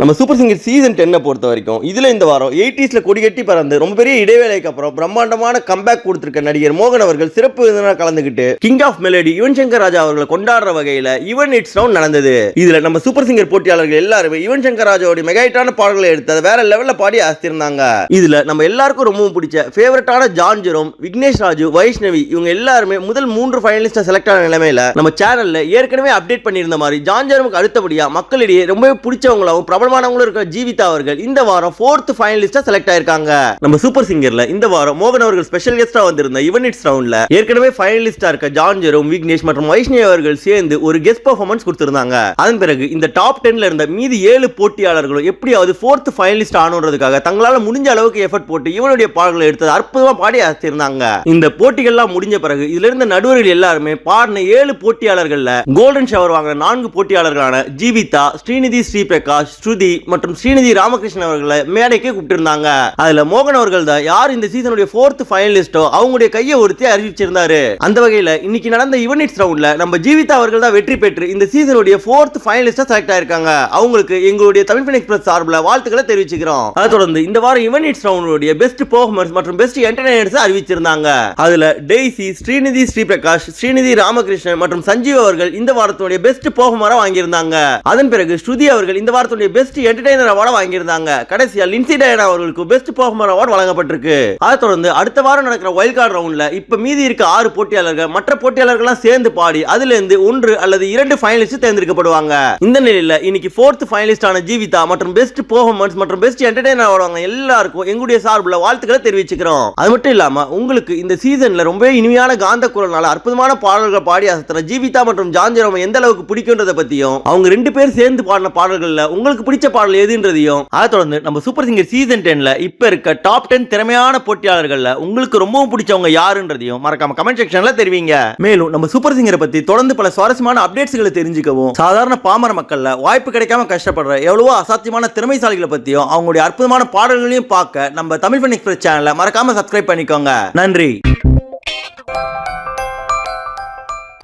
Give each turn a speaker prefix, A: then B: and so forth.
A: நம்ம super singer season டென்னை பொறுத்த வரைக்கும் இதில் இந்த வாரம் எயிட்டிஸில் கொடி கட்டி பறந்து ரொம்ப பெரிய இடைவேளைக்கு அப்புறம் பிரம்மாண்டமான கம்பேக் கொடுத்துருக்க நடிகர் மோகன் அவர்கள் சிறப்பு விருந்தினர் கலந்துக்கிட்டு king of melody Yuvan Shankar Raja அவர்களை கொண்டாடுற வகையில் யுவன் இட்ஸ் ரவுண்ட் நடந்தது. இதில் நம்ம சூப்பர் சிங்கர் போட்டியாளர்கள் எல்லாருமே யுவன் சங்கர் ராஜாவோட மெகாயிட்டான பாடல்களை எடுத்து அதை வேற லெவலில் பாடி அசத்திருந்தாங்க. இதில் நம்ம எல்லாருக்கும் ரொம்பவும் பிடிச்ச ஃபேவரட்டான ஜான் ஜெரோம் விக்னேஷ் ராஜு வைஷ்ணவி இவங்க எல்லாருமே முதல் மூன்று ஃபைனலிஸ்டை செலக்ட் ஆன நிலைமையில நம்ம சேனலில் ஏற்கனவே அப்டேட் பண்ணியிருந்த மாதிரி ஜான் ஜெரோமுக்கு மக்களிடையே ரொம்பவே பிடிச்சவங்களாவும் பிரபலமானவங்களும் இருக்க ஜீவிதா அவர்கள் இந்த வாரம் ஃபோர்த் ஃபைனலிஸ்டா செலக்ட் ஆயிருக்காங்க. நம்ம சூப்பர் சிங்கர்ல இந்த வாரம் மோகன் அவர்கள் ஸ்பெஷல் கெஸ்டா வந்திருந்த யுவன் இட்ஸ் ரவுண்ட்ல ஏற்கனவே ஃபைனலிஸ்டா இருக்க ஜான் ஜெரோம் விக்னேஷ் மற்றும் வைஷ்ணவி அவர்கள் சேர்ந்து ஒரு கெஸ்ட் பர்ஃபார்மன்ஸ் கொடுத்திருந்தாங்க. அதன் பிறகு இந்த டாப் டென்ல இருந்த மீதி ஏழு போட்டியாளர்களும் எப்படியாவது ஃபோர்த் ஃபைனலிஸ்ட் ஆனோன்றதுக்காக தங்களால முடிஞ்ச அளவுக்கு எஃபர்ட் போட்டு இவனுடைய பாடல்களை எடுத்தது அற்புதமா பாடி அசைத்திருந்தாங்க. இந்த போட்டிகள்லாம் முடிஞ்ச பிறகு இதுல இருந்த நடுவர்கள் எல்லாருமே பாடின ஏழு போட்டியாளர்கள்ல கோல்டன் ஷவர் வாங்கின நான்கு போட்டியாளர்களான ஜீவிதா ஸ்ரீநிதி ஸ்ரீபிரகாஷ் ஸ்ருதி மற்றும் ஸ்ரீநிதி ராமகிருஷ்ணன் அவர்களை மேடைக்கு கூப்பிட்டிருந்தாங்க. அதுல மோகன் அவர்கள் தான் யார் இந்த சீசனுடைய ஃபோர்த் ஃபைனலிஸ்டோ அவங்களுடைய கையை ஒருத்தி அறிவிச்சிருந்தாரு. அந்த வகையில இன்னைக்கு நடந்த யுவனிட்ஸ் ரவுண்ட்ல நம்ம ஜீவிதா அவர்கள் தான் வெற்றி பெற்று இந்த சீசனுடைய ஃபோர்த் ஃபைனலிஸ்டா செலக்ட் ஆயிருக்காங்க. அவங்களுக்கு எங்களுடைய தமிழ் ஃபின் எக்ஸ்பிரஸ் சார்பில் வாழ்த்துக்களை தெரிவிச்சுக்கிறோம். அதை தொடர்ந்து இந்த வாரம் யுவனிட்ஸ் ரவுண்டுடைய பெஸ்ட் பெர்ஃபார்மன்ஸ் மற்றும் பெஸ்ட் என்டர்டைனர்ஸ் அறிவிச்சிருந்தாங்க. அதுல டெய்சி ஸ்ரீநிதி ஸ்ரீபிரகாஷ் ஸ்ரீநிதி ராமகிருஷ்ணன் மற்றும் சஞ்சீவ் அவர்கள் இந்த வாரத்துடைய பெஸ்ட் பெர்ஃபார்மரா வாங்கியிருந்தாங்க. அதன் பிறகு ஸ்ருதி அவர்கள் இந்த வாரத்துடைய பெஸ்ட் பெஸ்ட் என்டர்டைனர் அவார்டை வாங்கியிருந்தாங்க. கடைசியா லின்சி டயனா அவர்களுக்கு பெஸ்ட் பெர்ஃபார்மர் அவார்டு வழங்கப்பட்டிருக்கு. அதை தொடர்ந்து அடுத்த வாரம் நடக்கிற வைல்ட் கார்டு ரவுண்ட்ல இப்ப மீதி இருக்க ஆறு போட்டியாளர்கள் மற்ற போட்டியாளர்கள்லாம் சேர்ந்து பாடி அதுல இருந்து ஒன்று அல்லது இரண்டு ஃபைனலிஸ்ட் தேர்ந்தெடுக்கப்படுவாங்க. இந்த நிலையில இன்னைக்கு ஃபோர்த் ஃபைனலிஸ்டான ஜீவிதா மற்றும் பெஸ்ட் பெர்ஃபார்மன்ஸ் மற்றும் பெஸ்ட் என்டர்டைனர் அவார்டு வாங்க எல்லாருக்கும் எங்களுடைய சார்பில் வாழ்த்துக்களை தெரிவிச்சுக்கிறோம். அது மட்டும் இல்லாம உங்களுக்கு இந்த சீசன்ல ரொம்ப இனிமையான காந்த குரல்னால அற்புதமான பாடல்கள் பாடி அசத்துற ஜீவிதா மற்றும் ஜான்ஜரோம எந்த அளவுக்கு பிடிக்கும்ன்றத பத்தியும் அவங்க ரெண்டு பேர் சேர்ந்து பாடின பாடல்கள்ல உங்களுக்கு பிடிச்ச பாடல் எதுன்றதையும் அதை தொடர்ந்து நம்ம சூப்பர் சிங்கர் சீசன் டென்ல இப்ப இருக்க டாப் டென் திறமையான போட்டியாளர்கள்ல உங்களுக்கு ரொம்பவும் பிடிச்சவங்க யாருன்றதையும் மறக்காம கமெண்ட் செக்ஷன்ல தெரிவிங்க. மேலும் நம்ம சூப்பர் சிங்கரை பத்தி தொடர்ந்து பல சுவாரஸ்யமான அப்டேட்ஸ்களை தெரிஞ்சுக்கவும் சாதாரண பாமர மக்கள்ல வாய்ப்பு கிடைக்காம கஷ்டப்படுற எவ்வளவோ அசாத்தியமான திறமைசாலிகளை பத்தியும் அவங்களுடைய அற்புதமான பாடல்களையும் பார்க்க நம்ம தமிழ் ஃபன் எக்ஸ்பிரஸ் சேனலை மறக்காம சப்ஸ்கிரைப் பண்ணிக்கோங்க. நன்றி.